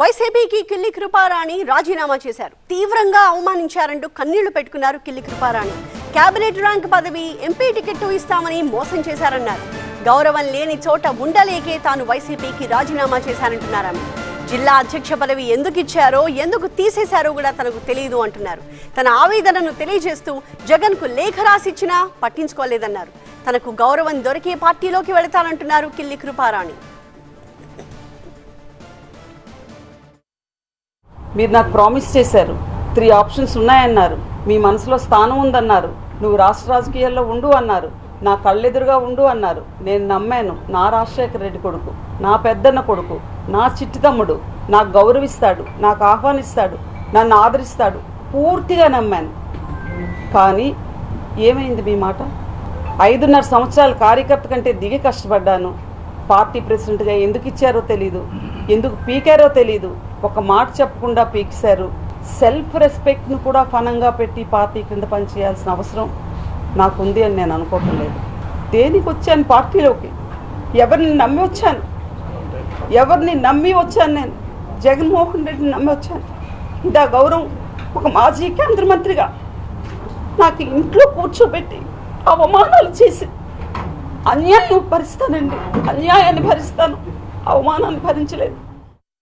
వైసీపీకి కిల్లి కృపారాణి రాజీనామా చేశారు. తీవ్రంగా అవమానించారంటూ కన్నీళ్ళు పెట్టుకున్నారు కిల్లి కృపారాణి. కేబినెట్ ర్యాంక్ పదవి ఎంపీ టికెట్ ఇస్తామని మోసం చేశారన్నారు. గౌరవం లేని చోట ఉండలేకే తాను వైసీపీకి రాజీనామా చేశారంటున్నారు ఆమె జిల్లా అధ్యక్ష పదవి ఎందుకు ఇచ్చారో ఎందుకు తీసేశారో కూడా తనకు తెలియదు అంటున్నారు. తన ఆవేదనను తెలియజేస్తూ జగన్కు లేఖ రాసిచ్చినా పట్టించుకోలేదన్నారు. తనకు గౌరవం దొరికే పార్టీలోకి వెళతానంటున్నారు కిల్లి కృపారాణి. మీరు నాకు ప్రామిస్ చేశారు. త్రీ ఆప్షన్స్ ఉన్నాయన్నారు. మీ మనసులో స్థానం ఉందన్నారు. నువ్వు రాష్ట్ర రాజకీయాల్లో ఉండు అన్నారు. నా కళ్ళెదురుగా ఉండు అన్నారు. నేను నమ్మాను. నా రాజశేఖర రెడ్డి కొడుకు నా పెద్దన్న కొడుకు నా చిట్టి తమ్ముడు నాకు గౌరవిస్తాడు నాకు ఆహ్వానిస్తాడు నన్ను ఆదరిస్తాడు. పూర్తిగా నమ్మాను. కానీ ఏమైంది మీ మాట? ఐదున్నర సంవత్సరాల కార్యకర్త కంటే దిగి కష్టపడ్డాను. పార్టీ ప్రెసిడెంట్గా ఎందుకు ఇచ్చారో తెలీదు. ఎందుకు పీకారో తెలీదు. ఒక మాట చెప్పకుండా పీక్సారు సెల్ఫ్ రెస్పెక్ట్ను కూడా ఫనంగా పెట్టి పార్టీ కింద పనిచేయాల్సిన అవసరం నాకుంది అని నేను అనుకోవటం లేదు. దేనికి వచ్చాను పార్టీలోకి? ఎవరిని నమ్మి వచ్చాను? ఎవరిని నమ్మి వచ్చాను నేను? జగన్మోహన్ రెడ్డిని నమ్మి వచ్చాను. ఇంత గౌరవం ఒక మాజీ కేంద్ర మంత్రిగా నాకు ఇంట్లో కూర్చోబెట్టి అవమానాలు చేసి అన్యాయం భరిస్తానండి అన్యాయాన్ని భరిస్తాను. అవమానాన్ని భరించలేదు.